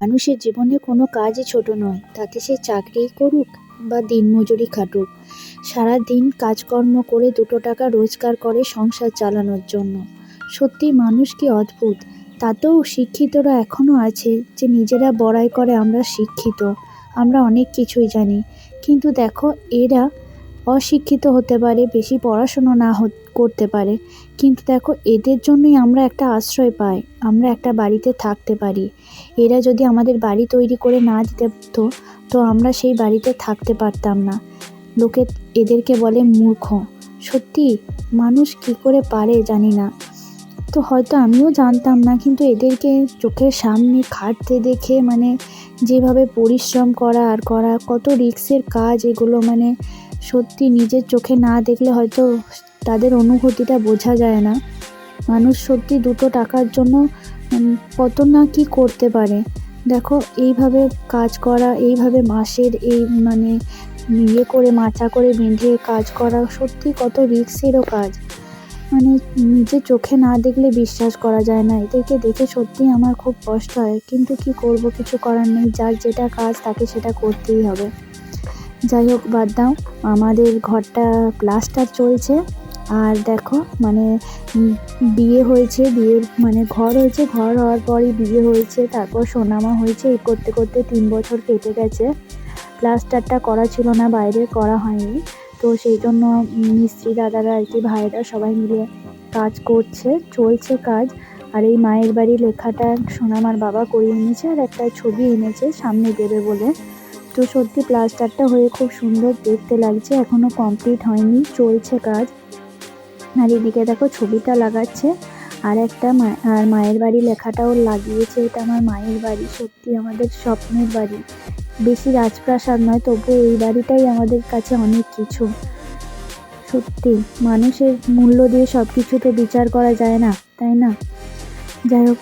মানুষের জীবনে কোনো কাজই ছোট নয়, তাতে সে চাকরিই করুক বা দিনমজুরি খাটুক। সারা দিন কাজকর্ম করে দুটো টাকা রোজগার করে সংসার চালানোর জন্য। সত্যি মানুষ কি অদ্ভুত? তাতেও শিক্ষিতরা এখনও আছে যে নিজেরা বড়াই করে আমরা শিক্ষিত, আমরা অনেক কিছুই জানি। কিন্তু দেখো, এরা অশিক্ষিত হতে পারে, বেশি পড়াশুনো না করতে পারে। কিন্তু দেখো, এদের জন্যই আমরা একটা আশ্রয় পাই, আমরা একটা বাড়িতে থাকতে পারি। এরা যদি আমাদের বাড়ি তৈরি করে না দিতে তো তো আমরা সেই বাড়িতে থাকতে পারতাম না। লোকে এদেরকে বলে মূর্খ। সত্যি, মানুষ কি করে পারে জানি না। তো হয়তো আমিও জানতাম না, কিন্তু এদেরকে চোখের সামনে খাটতে দেখে মানে যেভাবে পরিশ্রম করা আর করা, কত রিক্সের কাজ এগুলো মানে সত্যি নিজের চোখে না দেখলে হয়তো তাদের অনুভূতিটা বোঝা যায় না। মানুষ সত্যি দুটো টাকার জন্য কত না কি করতে পারে? দেখো, এইভাবে কাজ করা, এইভাবে মাসের এই মানে ইয়ে করে, মাচা করে বেঁধে কাজ করা সত্যি কত রিক্সেরও কাজ। মানে নিজে চোখে না দেখলে বিশ্বাস করা যায় না। এদেরকে দেখে সত্যি আমার খুব কষ্ট হয়। কিন্তু কি করব? কিছু করার নেই। যার যেটা কাজ, তাকে সেটা করতেই হবে। যাই হোক, বাদ দাও। আমাদের ঘরটা প্লাস্টার চলছে। আর দেখো মানে বিয়ে হয়েছে বিয়ের মানে ঘর হয়েছে, ঘর হওয়ার পরই বিয়ে হয়েছে, তারপর সোনামা হয়েছে এই করতে করতে তিন বছর কেটে গেছে। প্লাস্টারটা করা ছিল না, বাইরে করা হয়নি। তো সেই জন্য মিস্ত্রি দাদারা আর কি ভাইরা সবাই মিলে কাজ করছে, চলছে কাজ। আর এই মায়ের বাড়ি লেখাটা সোনামার বাবা করিয়ে এনেছে, আর একটা ছবি এনেছে, সামনে দেবে বলে। তো সত্যি প্লাস্টারটা হয়ে খুব সুন্দর দেখতে লাগছে, এখনও কমপ্লিট হয়নি, চলছে কাজ। আর এদিকে দেখো ছবিটা লাগাচ্ছে, আর একটা আর মায়ের বাড়ি লেখাটাও লাগিয়েছে, এটা আমার মায়ের বাড়ি, সত্যি আমাদের স্বপ্নের বাড়ি। বেশি রাজপ্রাসাদ নয় তবুও এই বাড়িটাই আমাদের কাছে অনেক কিছু। সত্যি, মানুষের মূল্য দিয়ে সব কিছু তো বিচার করা যায় না, তাই না? যাই হোক,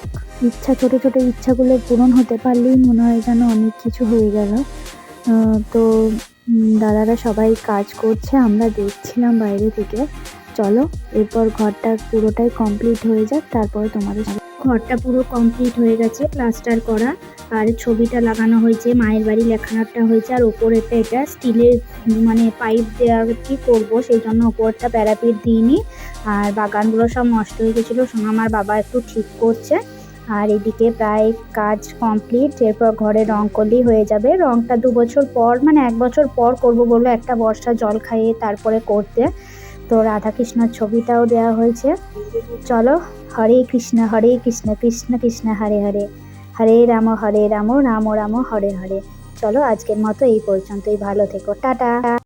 ইচ্ছা, ছোটো ছোটো ইচ্ছাগুলো পূরণ হতে পারলেই মনে হয় যেন অনেক কিছু হয়ে গেল। তো দাদারা সবাই কাজ করছে, আমরা দেখছিলাম বাইরে থেকে। চলো, এরপর ঘরটা পুরোটাই কমপ্লিট হয়ে যাক, তারপরে তোমাদের ঘরটা পুরো কমপ্লিট হয়ে গেছে প্লাস্টার করা। আর ছবিটা লাগানো হয়েছে, মায়ের বাড়ি লেখানোটা হয়েছে, আর ওপরেরটা এটা স্টিলের মানে পাইপ দেওয়া কি করব, সেই জন্য ওপরটা প্যারাপিট দিইনি। আর বাগানগুলো সব নষ্ট হয়ে গেছিল আমার বাবা একটু ঠিক করছে। আর এদিকে প্রায় কাজ কমপ্লিট এরপর ঘরে রং করলেই হয়ে যাবে। রংটা দু বছর পর মানে এক বছর পর করব বলল একটা বর্ষা জল খাইয়ে তারপরে করতে। তো রাধাকৃষ্ণর ছবিটাও দেওয়া হয়েছে। চলো, হরে কৃষ্ণ হরে কৃষ্ণ কৃষ্ণ কৃষ্ণ, হরে হরে। হরে রাম হরে রাম রাম রাম, হরে হরে। চলো আজকের মতো এই পর্যন্তই। ভালো থেকো। টাটা।